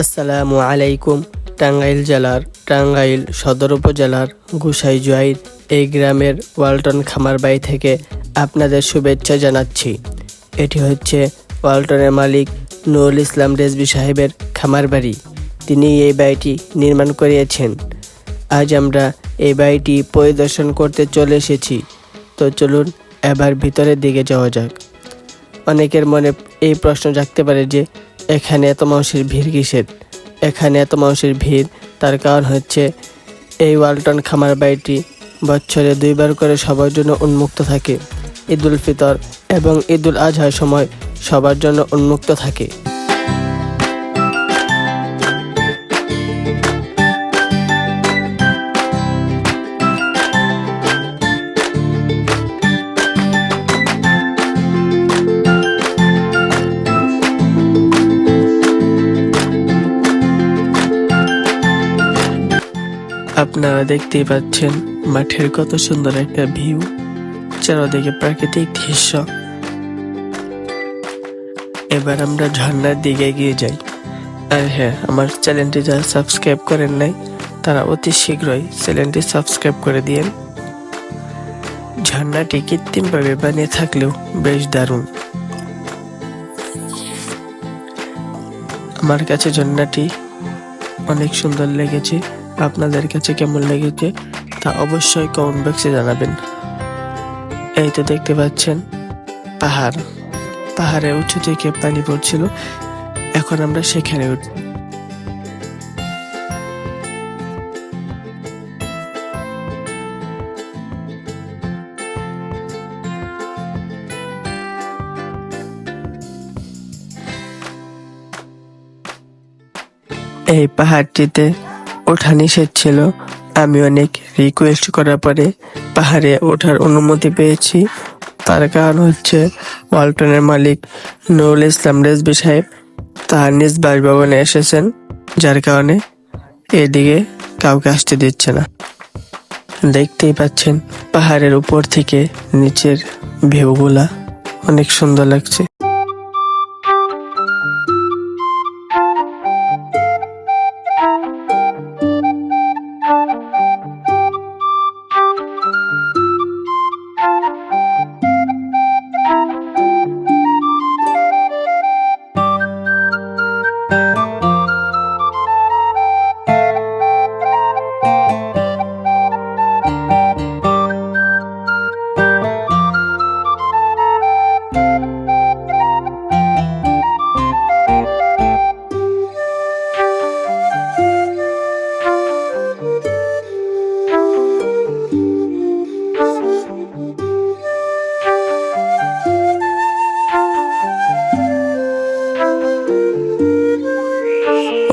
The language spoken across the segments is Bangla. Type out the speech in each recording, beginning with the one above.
আসসালামু আলাইকুম, টাঙ্গাইল জেলার টাঙ্গাইল সদর উপজেলার গুসাইজুয়াইর এই গ্রামের ওয়ালটন খামারবাড়ি থেকে আপনাদের শুভেচ্ছা জানাচ্ছি। এটি হচ্ছে ওয়ালটনের মালিক নুরুল ইসলাম রেজবি সাহেবের খামার বাড়ি। তিনি এই বাড়িটি নির্মাণ করিয়েছেন। আজ আমরা এই বাড়িটি পরিদর্শন করতে চলে এসেছি। তো চলুন এবার ভিতরের দিকে যাওয়া যাক। অনেকের মনে এই প্রশ্ন জাগতে পারে যে এখানে এত মানুষের ভিড় কিসের? এখানে এত মানুষের ভিড়, তার কারণ হচ্ছে এই ওয়ালটন খামার বাড়িটি বছরে দুইবার করে সবার জন্য উন্মুক্ত থাকে। ঈদুল ফিতর এবং ঈদুল আজহার সময় সবার জন্য উন্মুক্ত থাকে। আপনারা দেখতেই পাচ্ছেন মাঠের কত সুন্দর একটা ভিউ। চারদিকে প্রাকৃতিক দৃশ্য। এবার আমরা ঝর্ণার দিকে এগিয়ে যাই। আর হ্যাঁ আমার চ্যানেলটি যারা সাবস্ক্রাইব করেন নাই, তারা অতি শীঘ্রই চ্যানেলটি সাবস্ক্রাইব করে দিয়েন। ঝর্ণাটি কৃত্রিমভাবে বানিয়ে থাকলেও বেশ দারুণ। আমার কাছে ঝর্ণাটি অনেক সুন্দর লেগেছে। আপনাদের কাছে কেমন লেগেছে তা অবশ্যই কমেন্ট বক্সে জানাবেন। এই তো দেখতে পাচ্ছেন, পাহাড়। পাহাড়ের উঁচু থেকে পানি পড়ছিল, এখন আমরা সেখানে উঠ এই পাহাড়টিতে ওঠা নিষেধ ছিল। আমি অনেক রিকোয়েস্ট করার পরে পাহাড়ে ওঠার অনুমতি পেয়েছি। তার কারণ হচ্ছে ওয়ালটনের মালিক নুরুল ইসলাম রেজবি সাহেব তার নিজ বাসভবনে এসেছেন, যার কারণে এদিকে কাউকে আসতে দিচ্ছে না। দেখতেই পাচ্ছেন পাহাড়ের উপর থেকে নিচের ভিউগুলা অনেক সুন্দর লাগছে।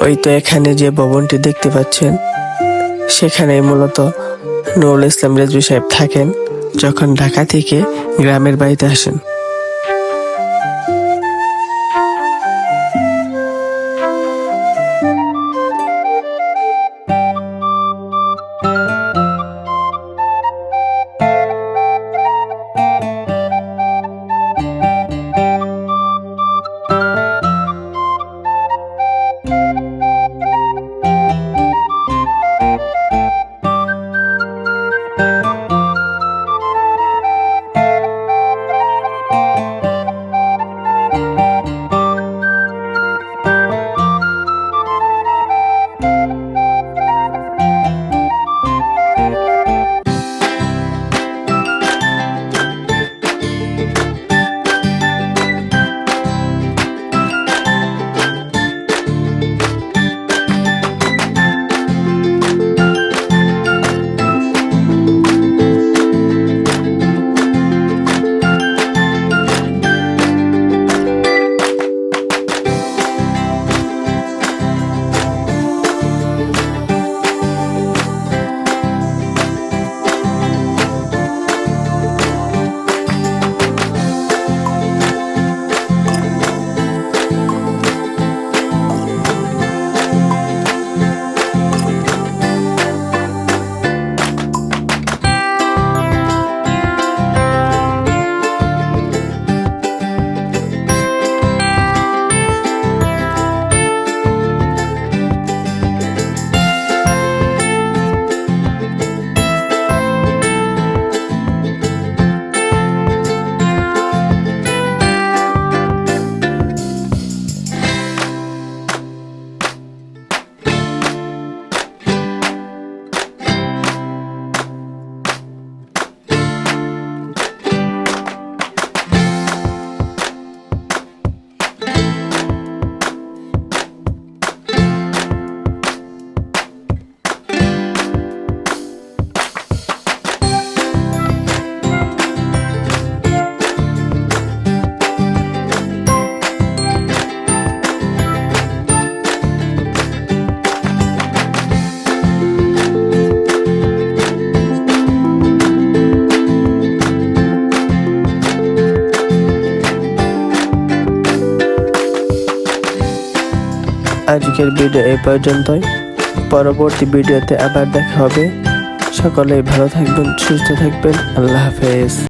ওই তো এখানে যে ভবনটি দেখতে পাচ্ছেন সেখানে মূলত নুরুল ইসলাম রেজবি সাহেব থাকেন যখন ঢাকা থেকে গ্রামের বাড়িতে আসেন। আজকের ভিডিও এই পর্যন্তই। পরবর্তী ভিডিওতে আবার দেখা হবে। সকলেই ভালো থাকবেন, সুস্থ থাকবেন। আল্লাহ হাফেজ।